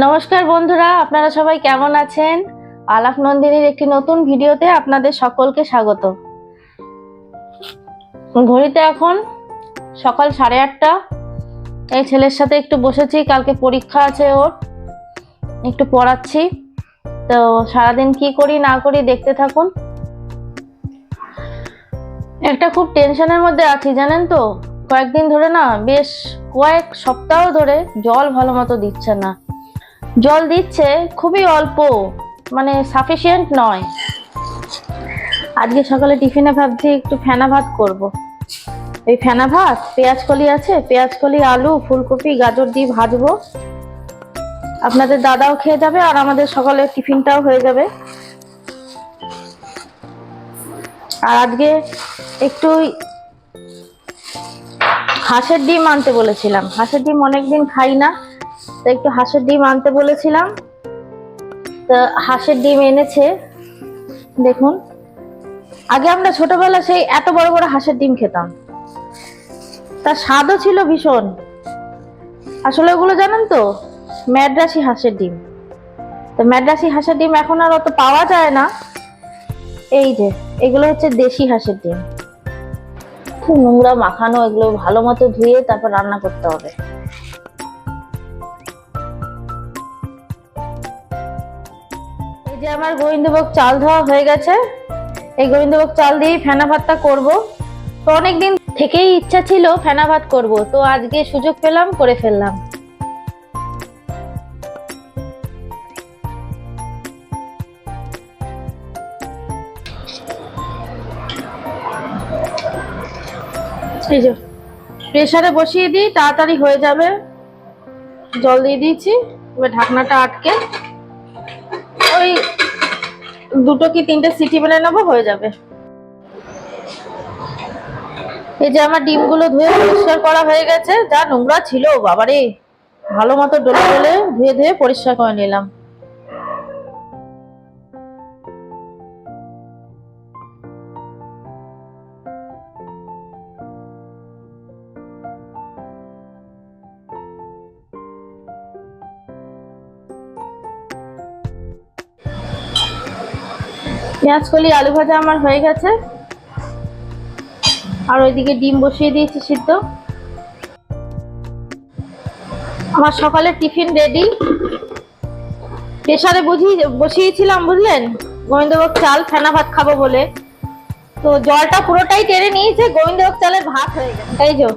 নমস্কার বন্ধুরা, আপনারা সবাই কেমন আছেন? আলাপ নন্দিনীর একটি নতুন ভিডিওতে আপনাদের সকলকে স্বাগত। ঘড়িতে এখন সকাল সাড়ে আটটা। এই ছেলের সাথে একটু বসেছি, কালকে পরীক্ষা আছে ওর। একটু পড়াচ্ছি। তো সারাদিন কি করি, না করি দেখতে থাকুন। একটা খুব টেনশনের মধ্যে আছি, জানেন তো? কয়েকদিন ধরে না, বেশ কয়েক সপ্তাহ ধরে জল ভালো মতো দিচ্ছে না। জল দিচ্ছে, খুবই অল্প মানে সাফিসিয়েন্ট নয়। আজকে সকালে টিফিনে ভাবছি একটু ফেনা ভাত করব। এই ফেনা ভাত, পেঁয়াজ কলি আছে, পেঁয়াজ কলি, আলু, ফুলকপি, গাজর দিয়ে ভাজবো। আপনাদের দাদাও খেয়ে যাবে আর আমাদের সকালে টিফিনটাও হয়ে যাবে। আর আজকে একটু হাঁসের ডিম আনতে বলেছিলাম। হাঁসের ডিম অনেকদিন খাই না। তো একটু হাঁসের ডিম আনতে বলেছিলাম। তো হাঁসের ডিম এনেছে, দেখুন। আগে আমরা ছোটবেলা সেই এত বড় বড় হাঁসের ডিম খেতাম। তার স্বাদও ছিল ভীষণ। আসলে ওগুলো জানেন তো, ম্যাড্রাসি হাঁসের ডিম। তো ম্যাড্রাসি হাঁসের ডিম এখন আর অত পাওয়া যায় না। এই যে, এগুলো হচ্ছে দেশি হাঁসের ডিম। খুব নোংরা মাখানো, এগুলো ভালো মতো ধুয়ে তারপর রান্না করতে হবে। যে আমার গোবিন্দভোগ চাল ধোয়া হয়ে গেছে, এই গোবিন্দভোগ চাল দিয়েই ফেনা ভাতটা করব। তো অনেকদিন থেকেই ইচ্ছা ছিল ফেনা ভাত করব, তো আজকে সুযোগ পেলাম, করে ফেললাম। প্রেসারে বসিয়ে দিই, তাড়াতাড়ি হয়ে যাবে। জল দিয়ে দিয়েছি, এবার ঢাকনাটা আটকে। দুটো কি তিনটে সিটি বলে নেব? হয়ে যাবে। এই যে আমার ডিমগুলো ধুয়ে পরিষ্কার করা হয়ে গেছে, যা নোংরা ছিল, বাবারে। ভালো মতো ডলে ডলে ধুয়ে ধুয়ে পরিষ্কার করে নিলাম। পেঁয়াজ কলি, আলু ভাজা আমার হয়ে গেছে। আর ওইদিকে ডিম বসিয়ে দিয়েছি সিদ্ধ। আমার সকালের টিফিন রেডি। প্রেশারে বুঝিয়ে বসিয়েছিলাম, বুঝলেন? গোবিন্দভোগ চাল ফেনা ভাত খাব বলে। তো জলটা পুরোটাই টেনে নিয়েছে, গোবিন্দভোগ চালের ভাত হয়ে গেছে। তাই যো,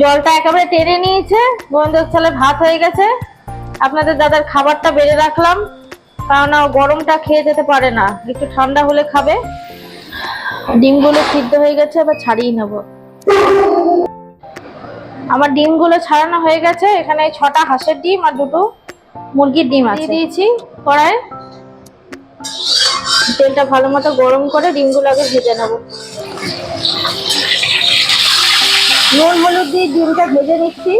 জলটা একেবারে টেনে নিয়েছে, গোবিন্দভোগ চালের ভাত হয়ে গেছে। আপনাদের দাদার খাবারটা বেড়ে রাখলাম। কারণ গরমটা খেয়ে যেতে পারে না। একটু ঠান্ডা হলে খাবে। ডিমগুলো সিদ্ধ হয়ে গেছে, এবার ছাড়িয়ে নেব। আমার ডিমগুলো ছাড়ানো হয়ে গেছে। এখানে ছটা হাঁসের ডিম আর দুটো মুরগির ডিম আছে। দিয়েছি কড়াই। তেলটা ভালো মতো গরম করে ডিমগুলো আগে ভেজে নেব। নুন, হলুদ দিয়ে ডিমটা ভেজে নিচ্ছি।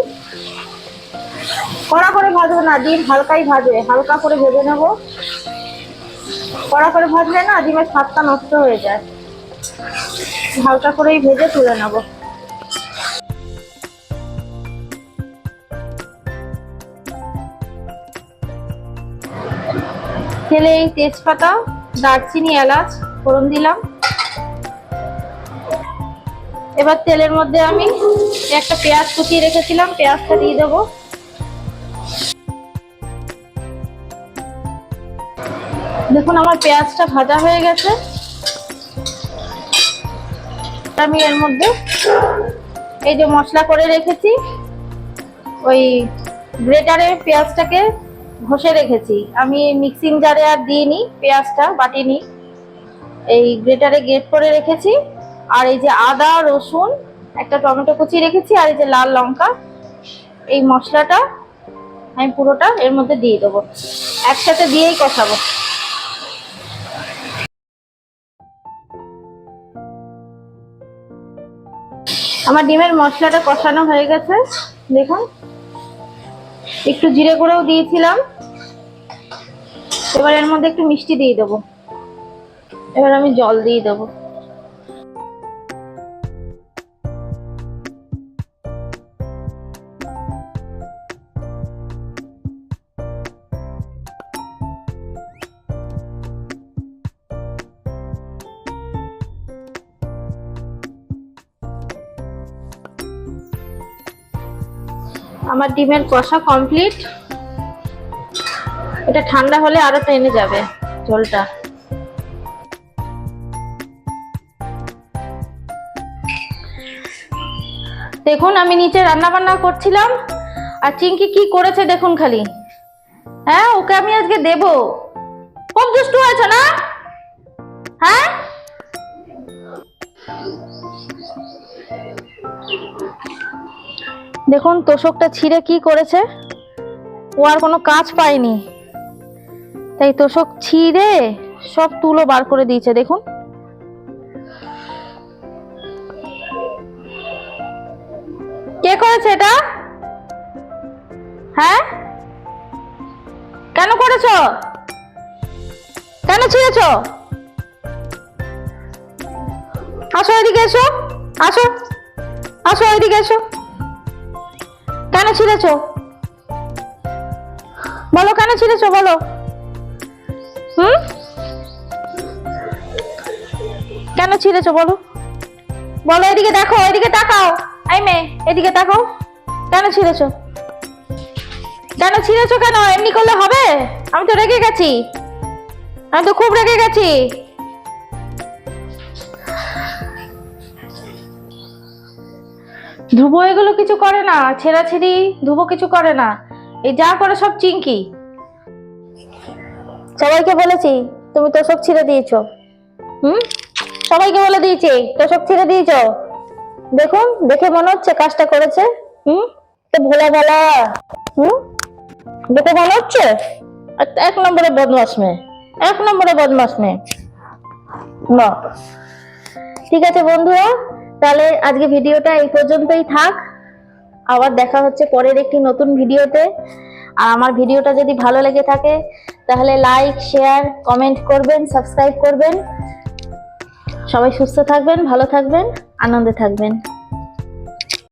কড়া করে ভাজবো না, ডিম হালকাই ভাজবে হালকা করে ভেজে নেব। কড়া করে ভাজলে না ডিমের স্বাদটা নষ্ট হয়ে যায়। হালকা করেই ভেজে তুলে নেব। তেলে এই তেজপাতা, দারচিনি, এলাচ, ফোড়ন দিলাম। এবার তেলের মধ্যে আমি একটা পেঁয়াজ কুচিয়ে রেখেছিলাম, পেঁয়াজটা দিয়ে দেবো। দেখুন, আমার পেঁয়াজটা ভাজা হয়ে গেছে। আমি এর মধ্যে এই যে মশলা করে রেখেছি, ওই গ্রেটারে পেঁয়াজটাকে ঘষে রেখেছি। আমি মিক্সিং জারে আর দিইনি, পেঁয়াজটা বাটিনি। এই গ্রেটারে গ্রেট করে রেখেছি, আর এই যে আদা, রসুন, একটা টমেটো কুচি রেখেছি, আর এই যে লাল লঙ্কা, এই মশলাটা আমি পুরোটা এর মধ্যে দিয়ে দেবো। একসাথে দিয়েই কষাবো। আমার ডিমের মশলাটা কষানো হয়ে গেছে। দেখুন। একটু জিরে গুঁড়োও দিয়েছিলাম। এবার এর মধ্যে একটু মিষ্টি দিয়ে দেবো। এবার আমি জল দিয়ে দেবো। আমার ডিমের কষা কমপ্লিট এটা ঠান্ডা হলে আরও টেনে যাবে ঝোলটা দেখুন, আমি নিচে রান্না বান্না করছিলাম। আর চিঙ্কি কি করেছে দেখুন খালি। হ্যাঁ ওকে আমি আজকে দেব। খুব দুষ্টু হয়েছে না? হ্যাঁ? দেখুন, তোষকটা ছিঁড়ে কি করেছে? ও আর কোনো কাজ পায়নি। তাই তোষক ছিঁড়ে সব তুলো বার করে দিয়েছে, দেখুন। কে করেছে এটা? হ্যাঁ? কেন করেছ? কেন ছিঁড়েছ? আসো এদিকে এসো। আসো। আসো এদিকে এসো। কেন ছিঁড়েছো? বলো, কেন ছিঁড়েছো, বলো। হুম? কেন ছিঁড়েছো, বলো। বলো, এদিকে দেখো, এদিকে তাকাও। আই মেয়ে, এদিকে তাকাও। কেন ছিঁড়েছো? কেন ছিঁড়েছো কেন? এমনি করলে হবে? আমি তো রেগে গেছি। আমি তো খুব রেগে গেছি। ধ্রুব এগুলো কিছু করে না ছেঁড়াছেড়ি ধ্রুব কিছু করে না। এই যা করে সব চিঙ্কি সবাইকে বলেছি তুমি তোষক ছিঁড়ে দিয়েছ। হুম? সবাইকে বলে দিয়েছি তোষক ছিঁড়ে দিয়েছ। দেখুন দেখে মনে হচ্ছে কাজটা করেছে। হুম? তো ভোলা ভালা। হুম? দেখে মনে হচ্ছে? এক নম্বরে বদমাস মেয়ে এক নম্বরে বদমাস মেয়ে। ঠিক আছে বন্ধুরা তাহলে আজকে ভিডিওটা এই পর্যন্তই থাক। আবার দেখা হচ্ছে পরের একটি নতুন ভিডিওতে। আর আমার ভিডিওটা যদি ভালো লেগে থাকে, তাহলে লাইক শেয়ার কমেন্ট করবেন সাবস্ক্রাইব করবেন। সবাই সুস্থ থাকবেন, ভালো থাকবেন, আনন্দে থাকবেন।